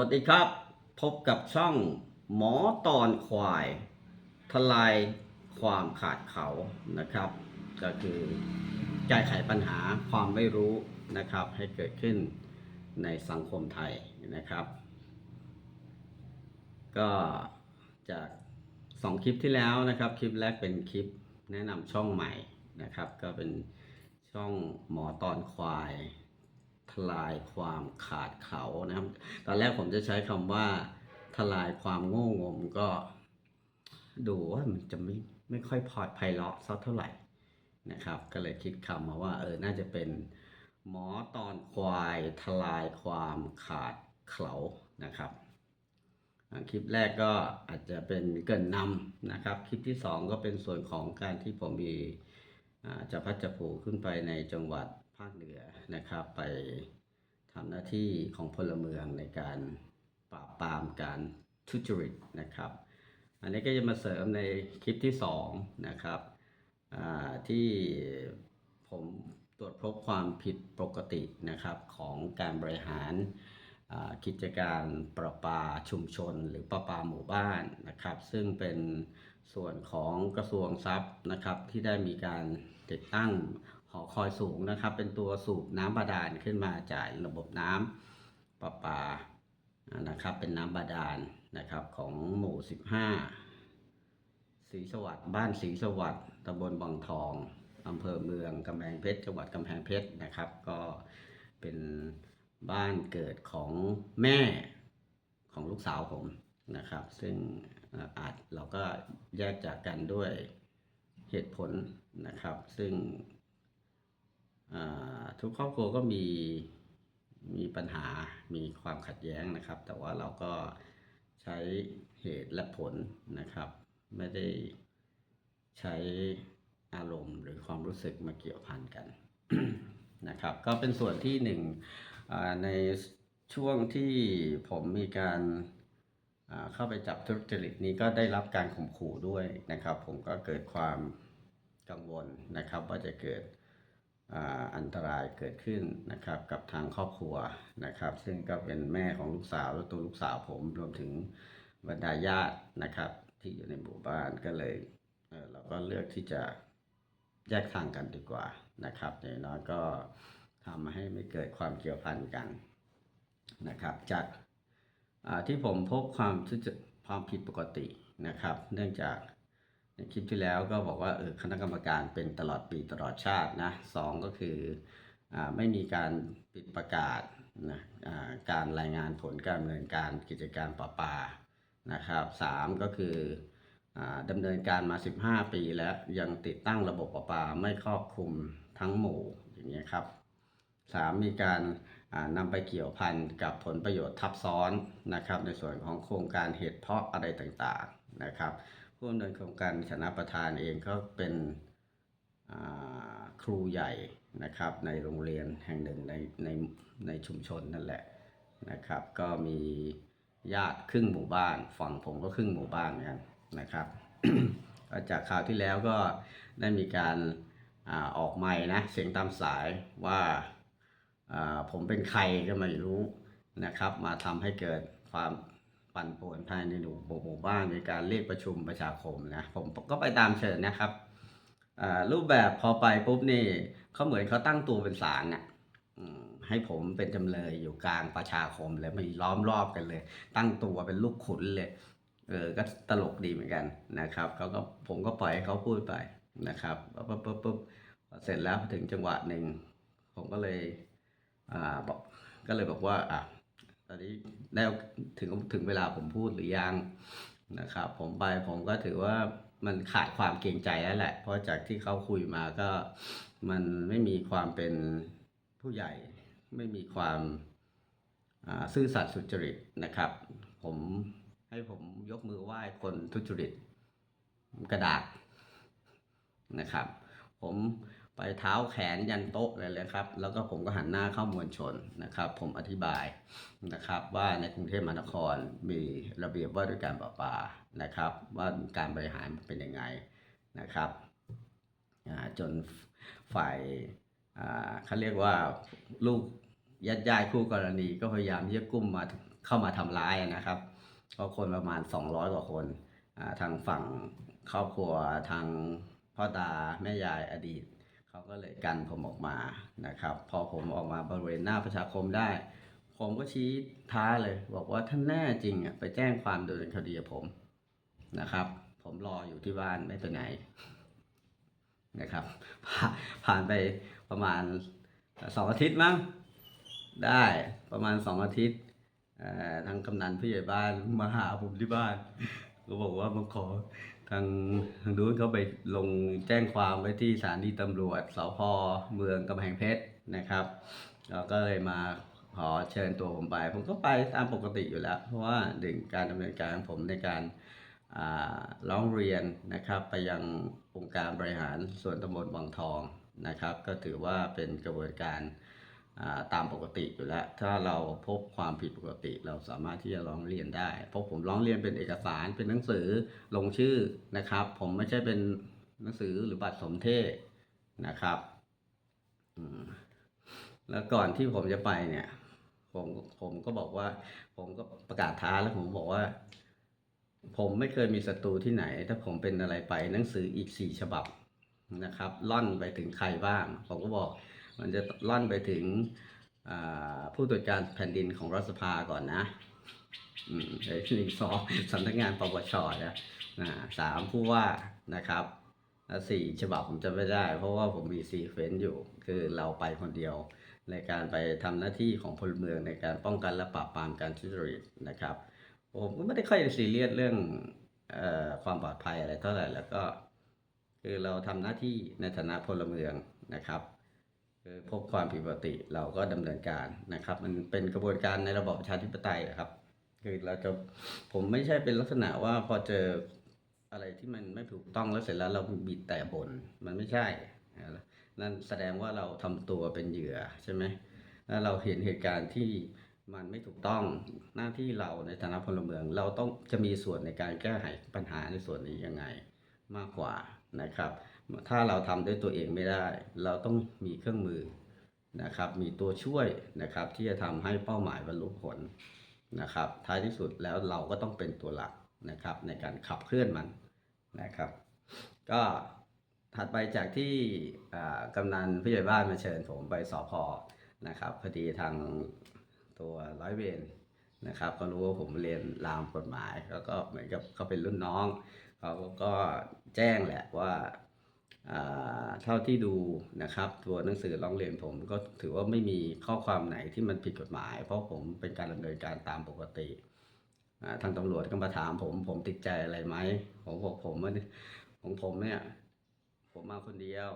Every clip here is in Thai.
วัสดีครับ พบกับช่องหมอตอนควาย ทลายความขาดเขานะครับ ก็คือแก้ไขปัญหาความไม่รู้นะครับ ให้เกิดขึ้นในสังคมไทยนะครับ ก็จากสองคลิปที่แล้วนะครับ คลิปแรกเป็นคลิปแนะนำช่องใหม่นะครับ ก็เป็นช่องหมอตอนควาย ทลายความขาดเขานะครับ ตอนแรกผมจะใช้คำว่า ทลายความโง่งมก็ ดูว่ามันจะไม่ไม่ค่อยพอดไพเราะสักเท่าไหร่นะครับ ก็เลยคิดคำมาว่า เออน่าจะเป็นหมอตอนควายทลายความขาดเขานะครับคลิปแรกก็อาจจะเป็นเกินนำนะครับ คลิปที่สองก็เป็นส่วนของการที่ผมมี จะพัดจะผูขึ้นไปในจังหวัดภาคเหนือนะครับ ไปทำหน้าที่ของพลเมืองในการปราบปรามการทุจริตนะครับ อันนี้ก็จะมาเสริมในคลิปที่สองนะครับที่ผมตรวจพบความผิดปกตินะครับของการบริหารกิจการประปาชุมชน หรือประปาหมู่บ้านนะครับ ซึ่งเป็น ส่วนของกระทรวงทรัพย์นะครับที่ได้มีการติดตั้งหอคอยสูงนะครับ เป็นตัวสูบน้ำบาดาลขึ้นมาจ่ายระบบน้ำประปานะครับ เป็นน้ำบาดาลนะครับของหมู่ 15ศรีสวัสดิ์บ้านศรีสวัสดิ์ตำบลบางทองอำเภอเมืองกำแพงเพชรจังหวัดกำแพงเพชรนะครับ ก็เป็นบ้านเกิดของแม่ของลูกสาวผมนะครับ ซึ่งอาจเราก็ แยกจากกันด้วยเหตุผลนะครับ ซึ่งทุกครอบครัวก็มีมีปัญหา มีความขัดแย้งนะครับ แต่ว่าเราก็ใช้เหตุและผลนะครับ ไม่ได้ใช้อารมณ์หรือความรู้สึกมาเกี่ยวพันกันนะครับ ก็เป็นส่วนที่หนึ่งในช่วงที่ผมมีการ เข้าไปจับทุจริตนี้ก็ได้รับการข่มขู่ด้วยนะครับ ผมก็เกิดความกังวลนะครับ ว่าจะเกิดอันตรายเกิดขึ้นนะครับกับทางครอบครัวนะครับ ซึ่งก็เป็นแม่ของลูกสาวและตัวลูกสาวผมรวมถึงบรรดาญาตินะครับ ที่อยู่ในหมู่บ้านก็เลยเเราก็เลือกที่จะแยกทางกันดีกว่านะครับอย่างน้อยก็ทำให้ไม่เกิดความเกี่ยวพันกันนะครับ จาก ที่ผมพบความทุจความผิดปกตินะครับ เนื่องจากในคลิปที่แล้วก็บอกว่าเออคณะกรรมการเป็นตลอดปีตลอดชาตินะสองก็คืออไม่มีการปิดประกาศนะการรายงานผลการดำเนินการกิจการประปานะครับสามก็คืออาดำเนินการมา 15 ปีแล้วยังติดตั้งระบบประปาไม่ครอบคลุมทั้งหมู่อย่างเงี้ยครับสามมีการ นำไปเกี่ยวพันกับผลประโยชน์ทับซ้อนนะครับ ในส่วนของโครงการเหตุเพาะอะไรต่างๆนะครับ ผู้ดำเนินโครงการคณะประธานเองก็เป็นครูใหญ่นะครับในโรงเรียนแห่งหนึ่งในในในชุมชนนั่นแหละนะครับ ก็มีญาติครึ่งหมู่บ้าน ฝั่งผมก็ครึ่งหมู่บ้านเหมือนกันนะครับก็จากข่าวที่แล้วก็ได้มีการอาออกไม้นะเสียงตามสายว่า ผมเป็นใครก็ไม่รู้นะครับ มาทำให้เกิดความปั่นป่วนภายในหมู่หมู่บ้านในการเรียกประชุมประชาคมนะผมก็ไปตามเชิญนะครับรูปแบบพอไปปุ๊บนี่เขาเหมือนเขาตั้งตัวเป็นศาลน่ะให้ผมเป็นจำเลยอยู่กลางประชาคมเลยมีล้อมรอบกันเลย ตั้งตัวเป็นลูกขุนเลยเออก็ตลกดีเหมือนกันนะครับเขาก็ผมก็ปล่อยให้เขาพูดไปนะครับปุ๊บปุ๊บปุ๊บเสร็จแล้วถึงจังหวะหนึ่งผมก็เลย อ่าบอกก็เลยบอกว่าอะตอนนี้ได้ถึงถึงเวลาผมพูดหรือยังนะครับผมไปผมก็ถือว่ามันขาดความเกรงใจแล้วแหละ เพราะจากที่เขาคุยมาก็มันไม่มีความเป็นผู้ใหญ่ ไม่มีความซื่อสัตย์สุจริตนะครับ ผมให้ผมยกมือไหว้คนทุจริตกระดากนะครับ ผม ไปเท้าแขนยันโต๊ะเลยเลยครับ แล้วก็ผมก็หันหน้าเข้ามวลชนนะครับ ผมอธิบายนะครับ ว่าในกรุงเทพมหานครมีระเบียบว่าด้วยการประปานะครับ ว่าการบริหารเป็นยังไงนะครับจนฝ่ายอ่าเขาเรียกว่าลูกญาติญาติคู่กรณีก็พยายามที่จะกุ้มมาเข้ามาทำร้ายนะครับก็คนประมาณ 200 กว่าคนทางฝั่งครอบครัวทางพ่อตาแม่ยายอดีต เขาก็เลยกันผมออกมานะครับ พอผมออกมาบริเวณหน้าประชาคมได้ ผมก็ชี้ท้าเลย บอกว่าท่านแน่จริงอะไปแจ้งความโดำเนินคดีผมนะครับ ผมรออยู่ที่บ้านไม่ไปไหนนะครับ ผ่านไปประมาณสองอาทิตย์มั้งได้ประมาณสองอาทิตย์ทางกำนันผู้ใหญ่บ้านมาหาผมที่บ้านก็บอกว่ามาขอ ทางทางนู้นเขาไปลงแจ้งความไว้ที่สถานีตำรวจสพเมืองกำแพงเพชรนะครับเราก็เลยมาขอเชิญตัวผมไป ผมก็ไปตามปกติอยู่แล้ว เพราะว่าหนึ่งการดำเนินการของผมในการอ่าร้องเรียนนะครับ ไปยังองค์การบริหารส่วนตำบลวังทองนะครับ ก็ถือว่าเป็นกระบวนการ ตามปกติอยู่แล้ว ถ้าเราพบความผิดปกติเราสามารถที่จะร้องเรียนได้ เพราะผมร้องเรียนเป็นเอกสารเป็นหนังสือลงชื่อนะครับ ผมไม่ใช่เป็นหนังสือหรือบัตรสมเทศนะครับอืมแล้วก่อนที่ผมจะไปเนี่ย ผมผมก็บอกว่า ผมก็ประกาศท้าแล้วผมบอกว่า ผมไม่เคยมีศัตรูที่ไหน ถ้าผมเป็นอะไรไปหนังสืออีกสี่ฉบับนะครับ ล่อนไปถึงใครบ้าง ผมก็บอก มันจะล่อนไปถึงผู้ตรวจการแผ่นดินของรัฐสภาก่อนนะอืมไอ้หนึ่งสองสำนักงานปปชนะนะสามผู้ว่านะครับแล้วสี่ฉบับผมจะไม่ได้ เพราะว่าผมมีซีเฟนต์อยู่ คือเราไปคนเดียวในการไปทำหน้าที่ของพลเมืองในการป้องกันและปราบปรามการทุจริตนะครับ ผมก็ไม่ได้ค่อยซีเรียสเรื่องออความปลอดภัยอะไรเท่าไหร่แล้วก็ คือเราทำหน้าที่ในฐานะพลเมืองนะครับ คือพบความผิดปกติเราก็ดำเนินการนะครับ มันเป็นกระบวนการในระบอบประชาธิปไตยครับ คือเราจะผมไม่ใช่เป็นลักษณะว่าพอเจออะไรที่มันไม่ถูกต้องแล้วเสร็จแล้วเราบีบแต่บนมันไม่ใช่นะนั่นแสดงว่าเราทำตัวเป็นเหยื่อใช่ไหมแล้วเราเห็นเหตุการณ์ที่มันไม่ถูกต้องหน้าที่เราในฐานะพลเมือง เราต้องจะมีส่วนในการแก้ไขปัญหาในส่วนนี้ยังไงมากกว่านะครับ ถ้าเราทำด้วยตัวเองไม่ได้ เราต้องมีเครื่องมือนะครับ มีตัวช่วยนะครับที่จะทำให้เป้าหมายบรรลุผลนะครับ ท้ายที่สุดแล้วเราก็ต้องเป็นตัวหลักนะครับในการขับเคลื่อนมันนะครับ ก็ถัดไปจากที่กำนันผู้ใหญ่บ้านมาเชิญผมไปสพนะครับพอดีทางตัวร้อยเวรนะครับ ก็รู้ว่าผมเรียนรามกฎหมายแล้วก็เหมือนกับเขาเป็นรุ่นน้องเขาก็แจ้งแหละว่า เท่าที่ดูนะครับตัวหนังสือร้องเรียนผมก็ถือว่าไม่มีข้อความไหนที่มันผิดกฎหมาย เพราะผมเป็นการดำเนินการตามปกติอ่าทางตำรวจก็มาถามผมผมติดใจอะไรไหมผมบอกผมว่าของผมเนี่ยผมมาคนเดียว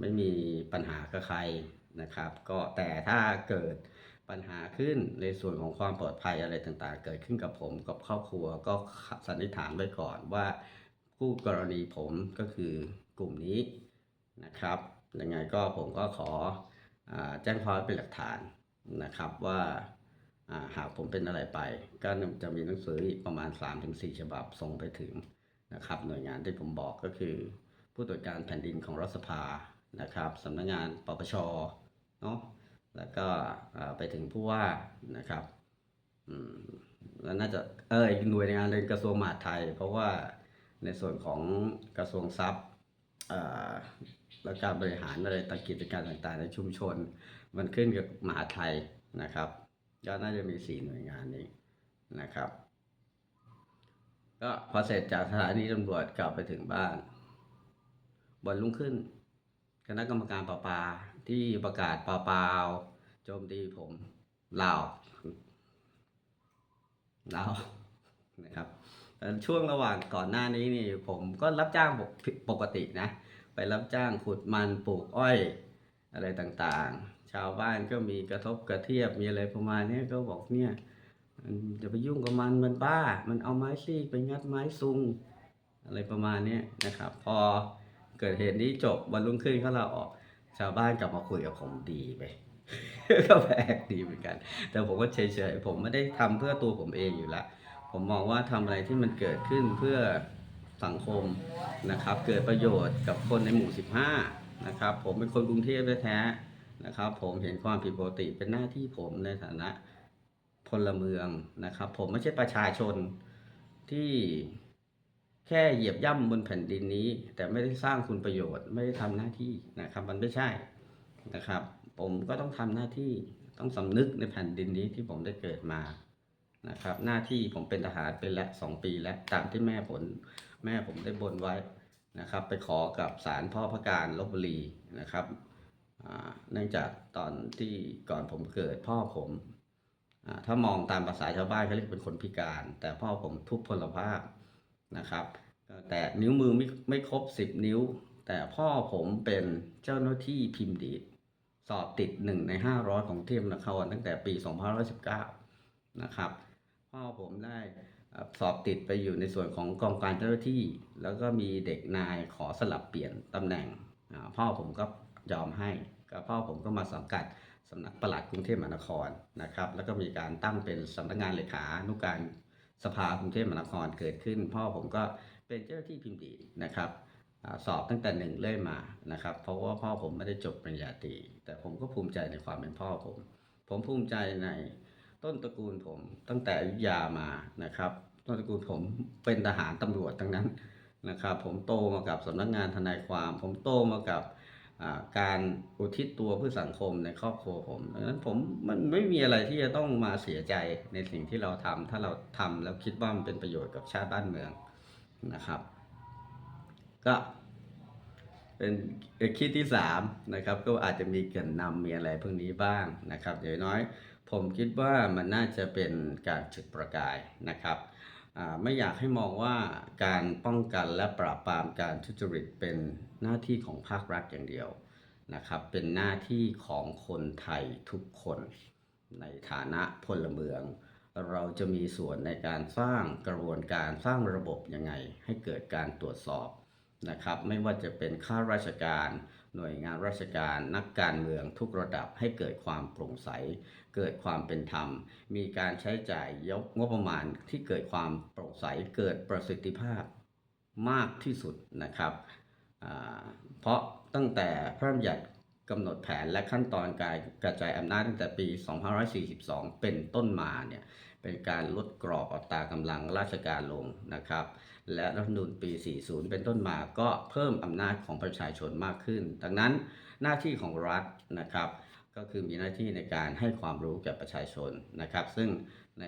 ไม่มีปัญหากับใครนะครับ ก็แต่ถ้าเกิดปัญหาขึ้นในส่วนของความปลอดภัยอะไรต่างๆ เกิดขึ้นกับผมกับครอบครัวก็สันนิษฐานไว้ก่อนว่าคู่กรณีผมก็คือ กลุ่มนี้นะครับยังไงก็ผมก็ขออแจ้งความเป็นหลักฐานนะครับว่าหากผมเป็นอะไรไป ก็จะมีหนังสืออีกประมาณ 3-4 ฉบับส่งไปถึงนะครับหน่วยงานที่ผมบอกก็คือ ผู้ตรวจการแผ่นดินของรัฐสภานะครับสำนักงานปปชเนาะแล้วก็ไปถึงผู้ว่านะครับแล้วน่าจะเออหน่วยงานเลยกระทรวงมหาดไทย เพราะว่าในส่วนของกระทรวงทรัพย์ และการบริหารอะไรต่างกิจการต่างๆ ในชุมชน มันขึ้นกับมหาไทยนะครับก็น่าจะมีสี่หน่วยงานนี้นะครับ ก็พอเสร็จจากสถานีตำรวจกลับไปถึงบ้านวันรุ่งขึ้น คณะกรรมการปราปาที่ประกาศปราปาโจมตีผมลาออกลาออกนะครับช่วงระหว่างก่อนหน้านี้นี่ผมก็รับจ้างปกตินะ ไปรับจ้างขุดมันปลูกอ้อยอะไรต่างๆ ชาวบ้านก็มีกระทบกระเทียบมีอะไรประมาณนี้ก็บอกเนี่ยจะไปยุ่งกับมันมันบ้า มันเอาไม้ซีกไปงัดไม้ซุงอะไรประมาณนี้นะครับ พอเกิดเหตุนี้จบวันรุ่งขึ้นเขาเราออก ชาวบ้านกลับมาคุยกับผมดีไปก็แปลกดีเหมือนกัน แต่ผมก็เฉยๆผมไม่ได้ทำเพื่อตัวผมเองอยู่ล้วผมมองว่าทำอะไรที่มันเกิดขึ้นเพื่อ สังคมนะครับ เกิดประโยชน์กับคนในหมู่ 15 นะครับ ผมเป็นคนกรุงเทพแท้ๆนะครับ ผมเห็นความผิดปกติเป็นหน้าที่ผมในฐานะพลเมืองนะครับ ผมไม่ใช่ประชาชนที่แค่เหยียบย่ำบนแผ่นดินนี้ แต่ไม่ได้สร้างคุณประโยชน์ไม่ได้ทำหน้าที่นะครับ มันไม่ใช่นะครับ ผมก็ต้องทำหน้าที่ต้องสำนึกในแผ่นดินนี้ที่ผมได้เกิดมานะครับ หน้าที่ผมเป็นทหารเป็นและสองปีแล้วตามที่แม่ผม แม่ผมได้บนไว้นะครับ ไปขอกับศาลพ่อพระการลบบุรีนะครับเนื่องจากตอนที่ก่อนผมเกิดพ่อผมอถ้ามองตามภาษาชาวบ้านเขาเรียกเป็นคนพิการ แต่พ่อผมทุพพลภาพนะครับ แต่นิ้วมือไม่ไม่ครบสิบนิ้ว แต่พ่อผมเป็นเจ้าหน้าที่พิมพ์ดีดสอบติดหนึ่งในห้าร้อยของเทียมนครตั้งแต่ปี2519นะครับ พ่อผมได้ สอบติดไปอยู่ในส่วนของกองการเจ้าหน้าที่ แล้วก็มีเด็กนายขอสลับเปลี่ยนตำแหน่ง พ่อผมก็ยอมให้ก็พ่อผมก็มาสังกัดสำนักปลัดกรุงเทพมหานครนะครับ แล้วก็มีการตั้งเป็นสำนักงานเลขานุการสภากรุงเทพมหานครเกิดขึ้น พ่อผมก็เป็นเจ้าหน้าที่พิมพ์ดีนะครับสอบตั้งแต่หนึ่งเรื่อยมานะครับ เพราะว่าพ่อผมไม่ได้จบปริญญาตรีแต่ผมก็ภูมิใจในความเป็นพ่อผม ผมภูมิใจใน ต้นตระกูลผมตั้งแต่อยุธยามานะครับ ต้นตระกูลผมเป็นทหารตำรวจทั้งนั้นนะครับ ผมโตมากับสำนักงานทนายความ ผมโตมากับการอุทิศตัวเพื่อสังคมในครอบครัวผมดังนั้นผมมันไม่มีอะไรที่จะต้องมาเสียใจในสิ่งที่เราทำถ้าเราทำแล้วคิดว่ามันเป็นประโยชน์กับชาติบ้านเมืองนะครับ ก็เป็นคิดที่สามนะครับ ก็อาจจะมีเกรินนำมีอะไรพวกนี้บ้างนะครับอย่างน้อย ผมคิดว่ามันน่าจะเป็นการจุดประกายนะครับไม่อยากให้มองว่าการป้องกันและปราบปรามการทุจริตเป็นหน้าที่ของภาครัฐอย่างเดียวนะครับ เป็นหน้าที่ของคนไทยทุกคน ในฐานะพลเมือง เราจะมีส่วนในการสร้างกระบวนการสร้างระบบยังไง ให้เกิดการตรวจสอบนะครับ ไม่ว่าจะเป็นข้าราชการ หน่วยงานราชการนักการเมืองทุกระดับให้เกิดความโปร่งใส เกิดความเป็นธรรม มีการใช้จ่ายยกงบประมาณที่เกิดความโปร่งใสเกิดประสิทธิภาพมากที่สุดนะครับเพราะตั้งแต่พระราชบัญญัติกำหนดแผนและขั้นตอนการกระจายอำนาจตั้งแต่ปี 2542 เป็นต้นมาเนี่ยเป็นการลดกรอบอัตรากำลังราชการลงนะครับ และรัฐธรรมนูญปี 40 เป็นต้นมาก็เพิ่มอำนาจของประชาชนมากขึ้น ดังนั้นหน้าที่ของรัฐนะครับ ก็คือมีหน้าที่ในการให้ความรู้แก่ประชาชนนะครับ ซึ่งใน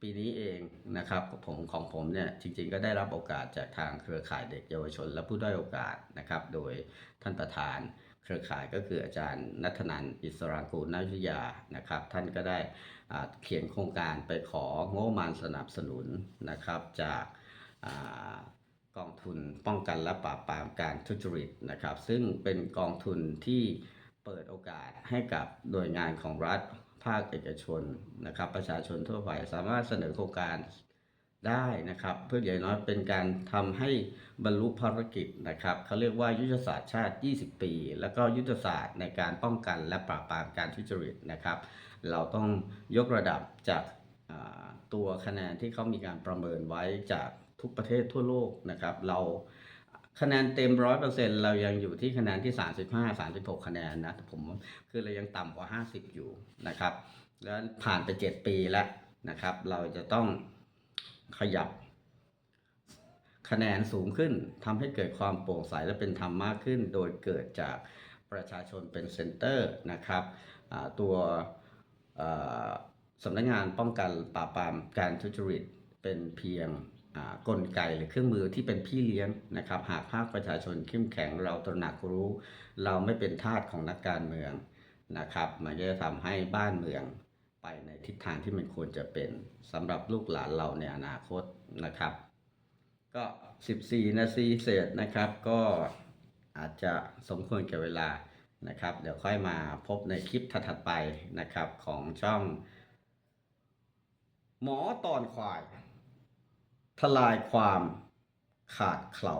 ปีนี้เองนะครับผมของผมเนี่ยจริงๆก็ได้รับโอกาสจากทางเครือข่ายเด็กเยาวชน และผู้ด้อยโอกาสนะครับ โดยท่านประธานเครือข่ายก็คืออาจารย์นัทนันอิสรางกูลนาวิทยานะครับ ท่านก็ได้อ่าเขียนโครงการไปของบประมาณสนับสนุนนะครับจาก กองทุนป้องกันและปราบปรามการทุจริตนะครับ ซึ่งเป็นกองทุนที่เปิดโอกาสให้กับหน่วยงานของรัฐภาคเอกชนนะครับ ประชาชนทั่วไปสามารถเสนอโครงการได้นะครับ เพื่ออย่างน้อยเป็นการทำให้บรรลุภารกิจนะครับเขาเรียกว่ายุทธศาสตร์ชาติ 20 ปี แล้วก็ยุทธศาสตร์ในการป้องกันและปราบปรามการทุจริตนะครับ เราต้องยกระดับจากตัวคะแนนที่เขามีการประเมินไว้จาก ทุกประเทศทั่วโลกนะครับเราคะแนนเต็มร้อยเปอร์เซ็นเรายังอยู่ที่คะแนนที่35 36คะแนนนะผมคือเรายังต่ำกว่า50อยู่นะครับ แล้วผ่านไป7ปีแล้วนะครับ เราจะต้องขยับ คะแนนสูงขึ้นทำให้เกิดความโปร่งใสและเป็นธรรมมากขึ้น โดยเกิดจากประชาชนเป็นเซ็นเตอร์นะครับตัวสำนักงานป้องกันปราบปรามการทุจริตเป็นเพียง กลไกหรือเครื่องมือที่เป็นพี่เลี้ยงนะครับ หากภาคประชาชนเข้มแข็งเราตระหนักรู้ เราไม่เป็นทาสของนักการเมืองนะครับ มันจะทำให้บ้านเมืองไปในทิศทางที่มันควรจะเป็นสำหรับลูกหลานเราในอนาคตนะครับ ก็ 14 นาทีเศษนะครับ ก็อาจจะสมควรแก่เวลานะครับ เดี๋ยวค่อยมาพบในคลิปถัดๆไปนะครับของช่อง หมอตอนควาย ทลายความขาดเขลา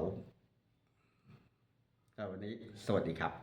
แต่วันนี้สวัสดีครับ